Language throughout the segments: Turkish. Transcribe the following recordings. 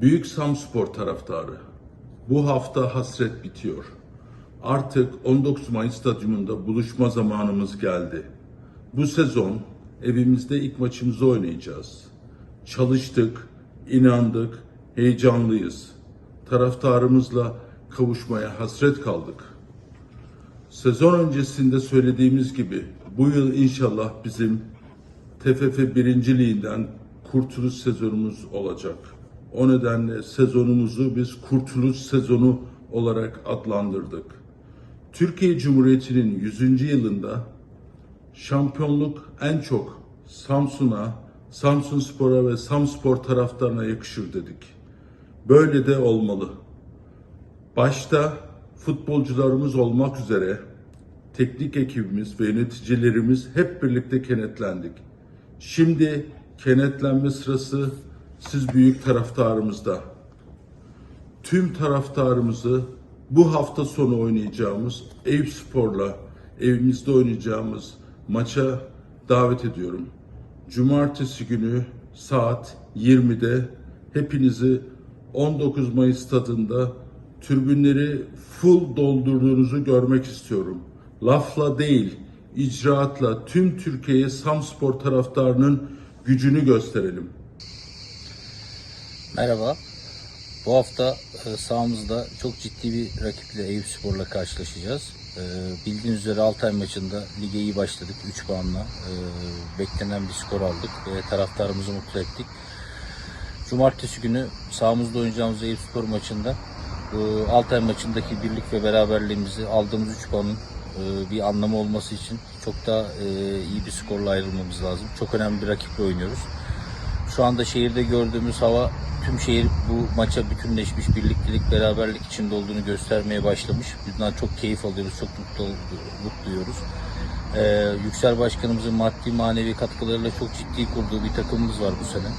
Büyük Samspor taraftarı. Bu hafta hasret bitiyor. Artık 19 Mayıs stadyumunda buluşma zamanımız geldi. Bu sezon evimizde ilk maçımızı oynayacağız. Çalıştık, inandık, heyecanlıyız. Taraftarımızla kavuşmaya hasret kaldık. Sezon öncesinde söylediğimiz gibi bu yıl inşallah bizim TFF birinciliğinden kurtuluş sezonumuz olacak. O nedenle sezonumuzu biz kurtuluş sezonu olarak adlandırdık. Türkiye Cumhuriyeti'nin 100. yılında şampiyonluk en çok Samsun'a, Samsun Spor'a ve Samspor taraftarına yakışır dedik. Böyle de olmalı. Başta futbolcularımız olmak üzere teknik ekibimiz ve yöneticilerimiz hep birlikte kenetlendik. Şimdi kenetlenme sırası siz büyük taraftarımızda. Tüm taraftarımızı bu hafta sonu oynayacağımız Eyüp Spor'la evimizde oynayacağımız maça davet ediyorum. Cumartesi günü saat 20'de hepinizi 19 Mayıs stadında türbünleri full doldurduğunuzu görmek istiyorum. Lafla değil, icraatla tüm Türkiye'ye Samspor taraftarının gücünü gösterelim. Merhaba. Bu hafta e, sahamızda çok ciddi bir rakiple Eyüp Spor'la karşılaşacağız. E, Bildiğiniz üzere Altay maçında lige iyi başladık. 3 puanla e, beklenen bir skor aldık ve taraftarımızı mutlu ettik. Cumartesi günü sahamızda oynayacağımız Eyüp Spor maçında Altay maçındaki birlik ve beraberliğimizi aldığımız 3 puanın bir anlamı olması için çok daha iyi bir skorla ayrılmamız lazım. Çok önemli bir rakiple oynuyoruz. Şu anda şehirde gördüğümüz hava tüm şehir bu maça bütünleşmiş, birliktelik, beraberlik içinde olduğunu göstermeye başlamış. Bundan çok keyif alıyoruz, çok mutlu mutluyuz. Ee, Yüksel Başkanımızın maddi manevi katkılarıyla çok ciddi kurduğu bir takımımız var bu sene.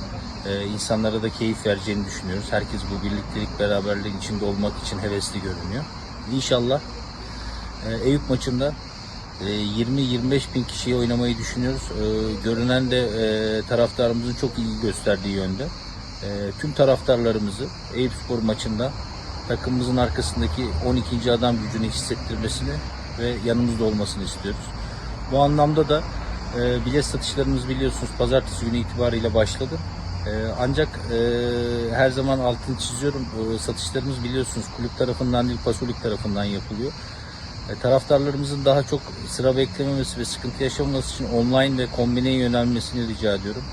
Ee, insanlara da keyif vereceğini düşünüyoruz. Herkes bu birliktelik, beraberliğin içinde olmak için hevesli görünüyor. İnşallah e, Eyüp maçında e, 20-25 bin kişiye oynamayı düşünüyoruz. E, Görünen de e, taraftarımızın çok iyi gösterdiği yönde. E, Tüm taraftarlarımızı Eyüp Spor maçında takımımızın arkasındaki 12. adam gücünü hissettirmesini ve yanımızda olmasını istiyoruz. Bu anlamda da e, bilet satışlarımız biliyorsunuz pazartesi günü itibariyle başladı. E, ancak e, her zaman altını çiziyorum. E, satışlarımız biliyorsunuz kulüp tarafından değil Pasolik tarafından yapılıyor. E, taraftarlarımızın daha çok sıra beklememesi ve sıkıntı yaşamaması için online ve kombineye yönelmesini rica ediyorum.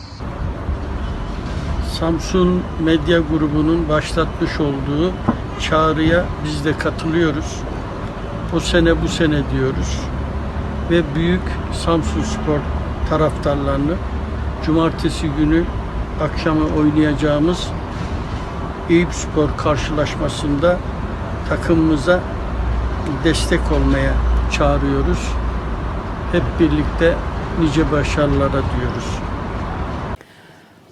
Samsun Medya Grubu'nun başlatmış olduğu çağrıya biz de katılıyoruz. O sene bu sene diyoruz. Ve büyük Samsun Spor taraftarlarını cumartesi günü akşamı oynayacağımız Eyüp Spor karşılaşmasında takımımıza destek olmaya çağırıyoruz. Hep birlikte nice başarılara diyoruz.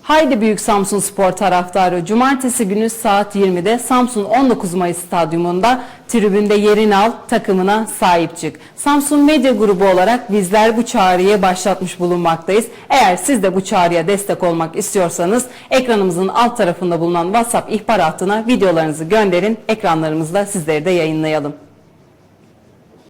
Haydi Büyük Samsun Spor taraftarı Cumartesi günü saat 20'de Samsun 19 Mayıs Stadyumunda tribünde yerini al, takımına sahip çık. Samsun Medya Grubu olarak bizler bu çağrıya başlatmış bulunmaktayız. Eğer siz de bu çağrıya destek olmak istiyorsanız ekranımızın alt tarafında bulunan WhatsApp ihbar hattına videolarınızı gönderin. Ekranlarımızda sizleri de yayınlayalım.